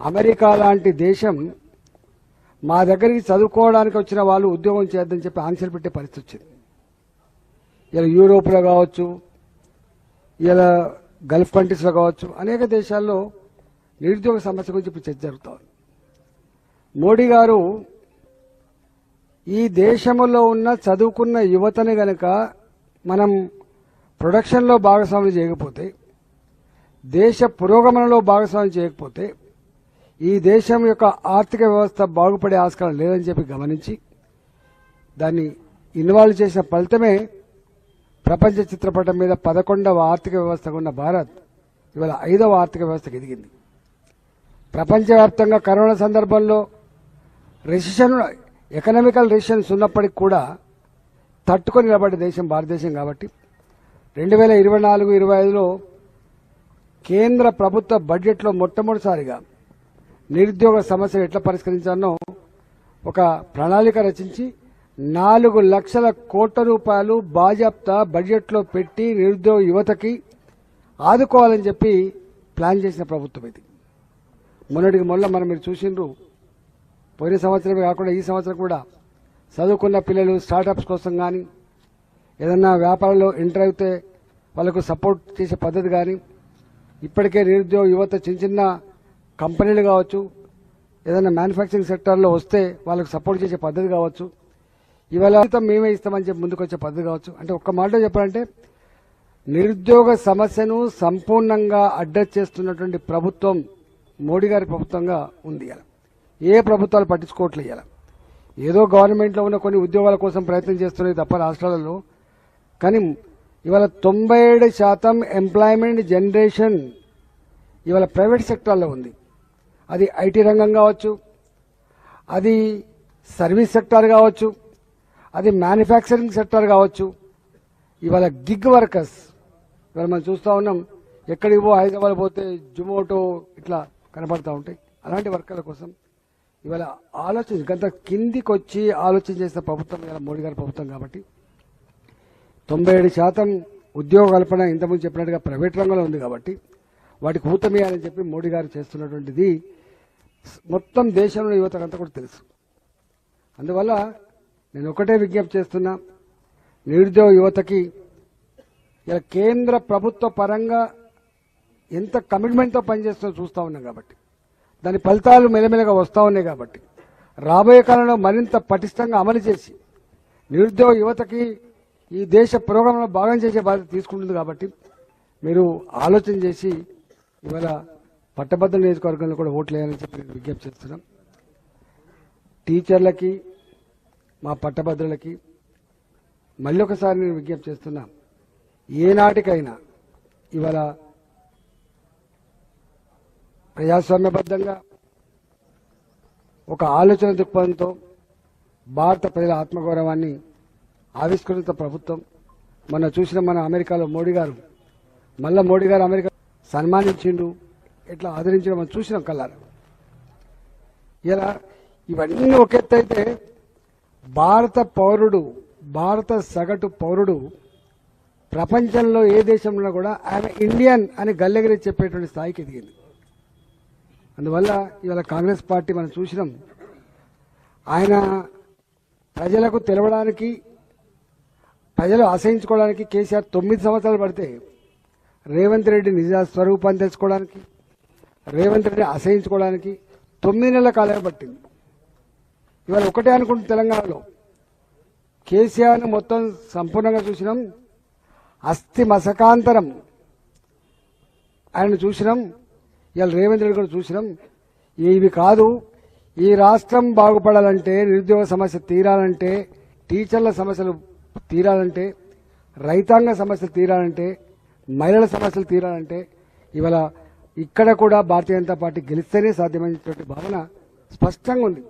America లాంటి దేశం మా దగ్గరికి చదువుకోవడానికి వచ్చిన వాళ్ళు ఉద్యోగం చేద్దని చెప్పి ఆంక్షలు పెట్టే పరిస్థితి వచ్చింది. ఇలా యూరోప్లో కావచ్చు ఇలా గల్ఫ్ కంట్రీస్లో కావచ్చు అనేక దేశాల్లో నిరుద్యోగ సమస్య గురించి ఇప్పుడు చర్చ జరుగుతుంది. మోడీ గారు ఈ దేశంలో ఉన్న చదువుకున్న యువతని గనక మనం ప్రొడక్షన్లో భాగస్వామ్యం చేయకపోతే దేశ పురోగమనంలో భాగస్వామ్యం చేయకపోతే ఈ దేశం యొక్క ఆర్థిక వ్యవస్థ బాగుపడే ఆస్కారం లేదని చెప్పి గమనించి దాన్ని ఇన్వాల్వ్ చేసిన ఫలితమే ప్రపంచ చిత్రపటం మీద పదకొండవ ఆర్థిక వ్యవస్థగా ఉన్న భారత్ ఇవాళ ఐదవ ఆర్థిక వ్యవస్థకు ఎదిగింది. ప్రపంచవ్యాప్తంగా కరోనా సందర్భంలో రెసిషన్ ఎకనామికల్ రెసిషన్స్ ఉన్నప్పటికీ కూడా తట్టుకొని నిలబడే దేశం భారతదేశం కాబట్టి రెండు వేల ఇరవై నాలుగు ఇరవై ఐదులో కేంద్ర ప్రభుత్వ బడ్జెట్లో మొట్టమొదటిసారిగా నిరుద్యోగ సమస్యను ఎట్లా పరిష్కరించానో ఒక ప్రణాళిక రచించి నాలుగు లక్షల కోట్ల రూపాయలు బాజాప్తా బడ్జెట్లో పెట్టి నిరుద్యోగ యువతకి ఆదుకోవాలని చెప్పి ప్లాన్ చేసిన ప్రభుత్వం ఇది. మొన్నటికి మొన్న మనం మీరు చూసిండ్రు. పోయిన సంవత్సరమే కాకుండా ఈ సంవత్సరం కూడా చదువుకున్న పిల్లలు స్టార్టప్స్ కోసం కానీ ఏదన్నా వ్యాపారంలో ఎంటర్ అయితే వాళ్ళకు సపోర్ట్ చేసే పద్ధతి కానీ ఇప్పటికే నిరుద్యోగ యువత చిన్న చిన్న కంపెనీలు కావచ్చు ఏదైనా మ్యానుఫ్యాక్చరింగ్ సెక్టార్లో వస్తే వాళ్ళకి సపోర్ట్ చేసే పద్ధతి కావచ్చు. ఇవాళ మేమే ఇస్తామని చెప్పి ముందుకు వచ్చే పద్ధతి కావచ్చు. అంటే ఒక్క మాట చెప్పాలంటే నిరుద్యోగ సమస్యను సంపూర్ణంగా అడ్రస్ చేస్తున్నటువంటి ప్రభుత్వం మోడీ గారి ప్రభుత్వంగా ఉంది ఇలా ఏ ప్రభుత్వాలు పట్టించుకోవట్లేయాల ఏదో గవర్నమెంట్లో ఉన్న కొన్ని ఉద్యోగాల కోసం ప్రయత్నం చేస్తున్నాయి తప్ప రాష్ట్రాలలో. కానీ ఇవాళ తొంభై ఏడు శాతం ఎంప్లాయ్మెంట్ జనరేషన్ ఇవాళ ప్రైవేట్ సెక్టార్లో ఉంది. అది ఐటీ రంగం కావచ్చు అది సర్వీస్ సెక్టార్ కావచ్చు అది మ్యానుఫ్యాక్చరింగ్ సెక్టార్ కావచ్చు. ఇవాళ గిగ్ వర్కర్స్ ఇవాళ మనం చూస్తూ ఉన్నాం ఎక్కడికి పో హైదరాబాద్ పోతే జొమాటో ఇట్లా కనపడతా ఉంటాయి. అలాంటి వర్కర్ల కోసం ఇవాళ ఆలోచన గంత కిందికి వచ్చి ఆలోచన చేసిన ప్రభుత్వం ఇవాళ మోడీ గారి ప్రభుత్వం కాబట్టి తొంభై ఏడు శాతం ఉద్యోగ కల్పన ఇంతకుముందు చెప్పినట్టుగా ప్రైవేట్ రంగంలో ఉంది కాబట్టి వాటికి ఊతమేయాలని చెప్పి మోడీ గారు చేస్తున్నటువంటిది మొత్తం దేశంలో యువతకంతా కూడా తెలుసు. అందువల్ల నేను ఒకటే విజ్ఞప్తి చేస్తున్నా నిరుద్యోగ యువతకి ఇలా కేంద్ర ప్రభుత్వ పరంగా ఎంత కమిట్మెంట్తో పనిచేస్తుందో చూస్తూ ఉన్నాం కాబట్టి దాని ఫలితాలు మెల్లమెల్లగా వస్తూ ఉన్నాయి కాబట్టి రాబోయే కాలంలో మరింత పటిష్టంగా అమలు చేసి నిరుద్యోగ యువతకి ఈ దేశ ప్రోగ్రాంలో భాగం చేసే బాధ్యత తీసుకుంటుంది కాబట్టి మీరు ఆలోచన చేసి ఇవాళ పట్టభద్రుల నియోజకవర్గంలో కూడా ఓట్లు వేయాలని చెప్పి విజ్ఞప్తి చేస్తున్నాం. టీచర్లకి మా పట్టభద్రులకి మళ్ళీ ఒకసారి నేను విజ్ఞప్తి చేస్తున్నా ఏనాటికైనా ఇవాళ ప్రజాస్వామ్యబద్ధంగా ఒక ఆలోచన దృక్పథంతో భారత ప్రజల ఆత్మగౌరవాన్ని ఆవిష్కరించిన ప్రభుత్వం. మొన్న చూసిన మన అమెరికాలో మోడీ గారు మళ్ళా మోడీ గారు అమెరికా సన్మానించిండు ఇట్లా ఆదరించడం మనం చూసినాం కల్లారు. ఇలా ఇవన్నీ ఒక ఎత్తు భారత పౌరుడు భారత సగటు పౌరుడు ప్రపంచంలో ఏ దేశంలో కూడా ఆయన ఇండియన్ అని గల్లెగిరి చెప్పేటువంటి స్థాయికి ఎదిగింది. అందువల్ల ఇవాళ కాంగ్రెస్ పార్టీ మనం చూసినాం. ఆయన ప్రజలకు తెలవడానికి ప్రజలు ఆశయించుకోవడానికి కేసీఆర్ తొమ్మిది సంవత్సరాలు పడితే రేవంత్ రెడ్డి నిజ స్వరూపాన్ని తెలుసుకోవడానికి రేవంత్ రెడ్డి అసహించుకోవడానికి తొమ్మిది నెలల కాలం పట్టింది. ఇవాళ ఒకటే అనుకుంటుంది తెలంగాణలో. కేసీఆర్ను మొత్తం సంపూర్ణంగా చూసినాం. అస్థి మసకాంతరం ఆయన చూసినాం. ఇవాళ రేవంత్ రెడ్డి కూడా చూసినాం. ఇవి కాదు ఈ రాష్ట్రం బాగుపడాలంటే నిరుద్యోగ సమస్య తీరాలంటే టీచర్ల సమస్యలు తీరాలంటే రైతాంగ సమస్యలు తీరాలంటే మహిళల సమస్యలు తీరాలంటే ఇవాళ ఇక్కడ కూడా భారతీయ జనతా పార్టీ గెలిస్తేనే సాధ్యమైనటువంటి భావన స్పష్టంగా ఉంది.